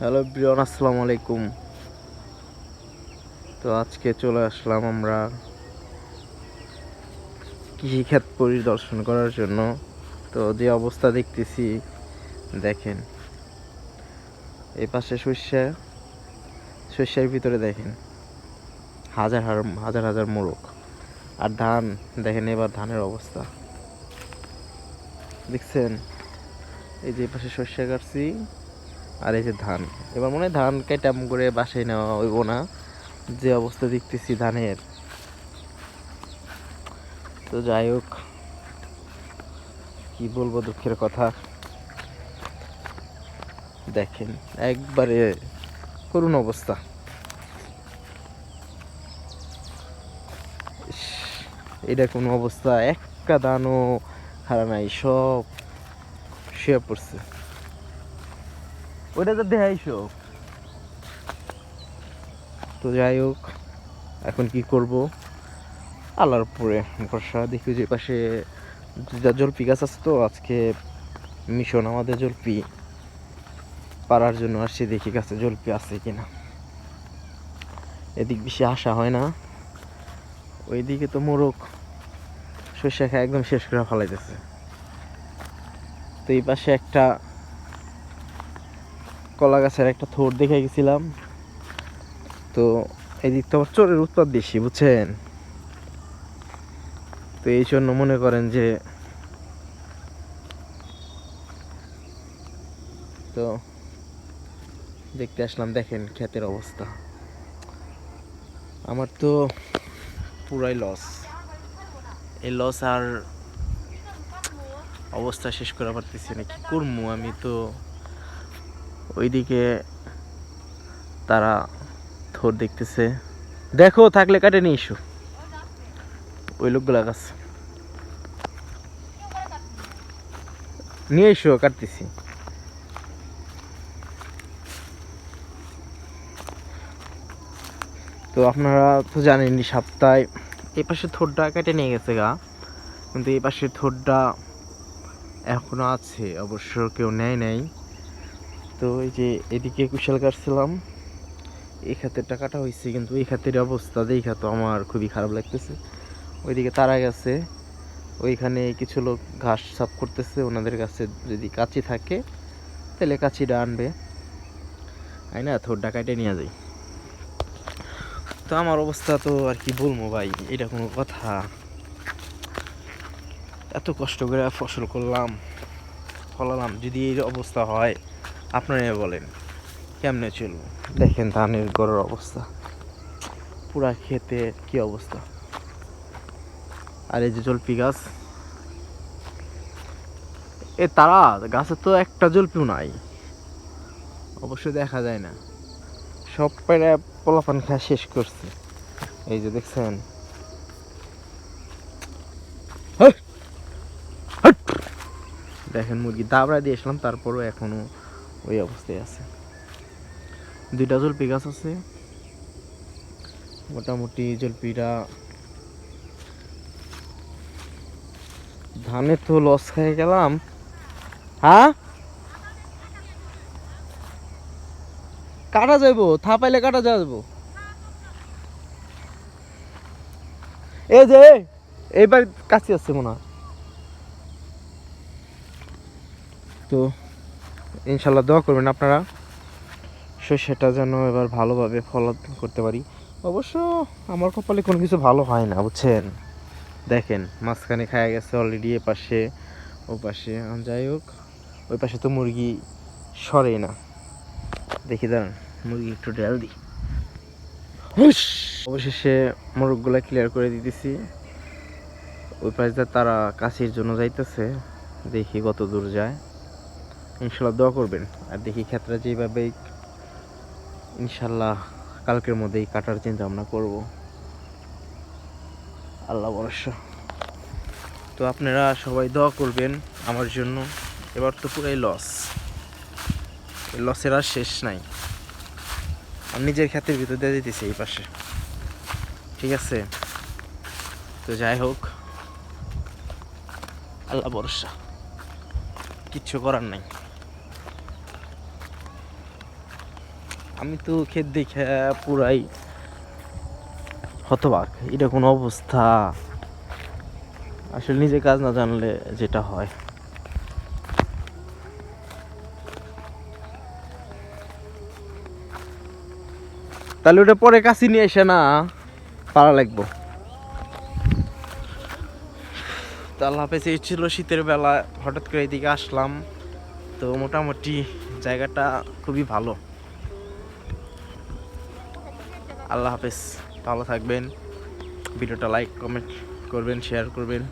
Hello Brian আসসালামু আলাইকুম তো আজকে চলে আসলাম আমরা কৃষিক্ষেত পরিদর্শন করার জন্য। তো যে অবস্থা দেখতেছি, দেখেন। এই পাশে শস্য শস্যের ভিতরে দেখেন। হাজার হাজার হাজার হাজার মোরগ। আর ধান, দেখেন এবার ধানের অবস্থা। দেখছেন? এই যে পাশে শস্য কাটছি। আর এই যে ধান, এবার মনে হয় ধান কেটাম করে বাসায় নেওয়া হইব না। যে অবস্থা দেখতেছি ধানের। তো যাই হোক, কি বলব দুঃখের কথা। দেখেন, একবারে করুণ অবস্থা। এটা কোনো অবস্থা, একটা দানও হারা নাই, সব শুয়ে পড়ছে। ওটা তো দেখাইছো। তো যাই হোক, এখন কি করব? আল্লাহর উপরে ভরসা, দেখি যে পাশে জলপি গাছ আছে তো, আজকে মিশন আমাদের জলপি পাড়ার জন্য আসছি, দেখি গাছে জলপি আছে কিনা। এদিক বেশি আসা হয় না। ওইদিকে তো মোরগ শস্য খায়, একদম শেষ করে ফেলাইতেছে। তো এই পাশে একটা কলা গাছের একটা থোর দেখে গেছিলাম। তো এদিক তো চোরের উৎপাদ বেশি, বুঝছেন? তো এই জন্য মনে করেন যে তো দেখতে আসলাম, দেখেন ক্ষেতের অবস্থা। আমার তো পুরাই লস। এই লস আর অবস্থা শেষ করা পারতেছি না, কি করব আমি তো ওইদিকে তারা থোর দেখতেছে। দেখো, থাকলে কাটে নিয়ে এসো ওই লোকগুলা গাছ নিয়ে এসো, কাটতেছি। তো আপনারা তো জানেনই, সপ্তাহে এই পাশে থোরটা কেটে নিয়ে গেছে গা। কিন্তু এই পাশের থোরটা এখনও আছে, অবশ্য কেউ নেয় নাই। তো এই যে এদিকে কুশাল কাটছিলাম, এই খাতের টাকাটা হয়েছে কিন্তু এই খাতের অবস্থা দেখা তো আমার খুবই খারাপ লাগতেছে। ওইদিকে তারা গেছে, ওইখানে কিছু লোক ঘাস সাফ করতেছে, ওনাদের কাছে যদি কাচি থাকে, তাহলে কাচিটা আনবে। তাই না? থোর ডাকাইটে নিয়ে যাই। তো আমার অবস্থা তো আর কি বলব ভাই, এটা কোনো কথা। এত কষ্ট করে ফসল করলাম, ফলালাম, যদি এই অবস্থা হয় আপনারা বলেন কেমনে চলবো? দেখেন ধানের গড়ের অবস্থা। পুরা খেতে কি অবস্থা? আর এই যে জলপি গাছ? এ তারা গাছের তো একটা জলপিও নাই। অবশ্যই দেখা যায় না। সব পেরে পোলাপান খাওয়া শেষ করছে। এই যে দেখছেন! দেখেন মুরগি দাবড়া দিয়েছিলাম তারপরও এখনও ওই অবস্থায় আছে। দুইটা জলপি গাছ আছে। মোটামুটি জলপিটা ধানে তো লস খেয়ে গেলাম। হ্যাঁ? কাটা যাইবো থাপাইলে কাটা যাব এই যে এইবার কাছে আসছে মনে হয়। তো ইনশাল্লাহ দোয়া করবেন আপনারা। সেটা যেন এবার ভালোভাবে ফলন করতে পারি। অবশ্য আমার কপালে কোনো কিছু ভালো হয় না, বুঝছেন? দেখেন, মাঝখানে খায়া গেছে অলরেডি এ পাশে, ও পাশে। যাই হোক, ওই পাশে তো মুরগি সরে না। দেখি দাঁড়ান, মুরগি একটু ডেল দিই! অবশেষে মোরগগুলা ক্লিয়ার করে দিতেছি। ওই পাশ তারা কাশির জন্য যাইতেছে, দেখি কত দূর যায়। ইনশাল্লাহ দোয়া করবেন। আর দেখি ক্ষেত্রে যেভাবে ইনশাল্লাহ কালকের মধ্যেই কাটার চিন্তা ভাবনা করব। আল্লাহ ভরসা। তো আপনারা সবাই দোয়া করবেন আমার জন্য। এবার তো পুরাই লস লসের আর শেষ নাই। আমি নিজের ক্ষেতের ভিতর দিয়ে দিতেছি এই পাশে। ঠিক আছে? তো যাই হোক। আল্লাহ ভরসা। কিচ্ছু করার নাই। আমি তো ক্ষেত দেখে পুরাই হতবাক। এটা কোনো অবস্থা। আসলে নিজে কাজ না জানলে যেটা হয়। তাহলে ওটা পরে কাছে নিয়ে এসে না পারা লাগবো। তো হাফেজ ছিল শীতের বেলা। হঠাৎ করে এদিকে আসলাম। তো মোটামুটি জায়গাটা খুবই ভালো। আল্লাহ হাফেজ। ভালো থাকবেন। ভিডিওটা লাইক কমেন্ট করবেন শেয়ার করবেন।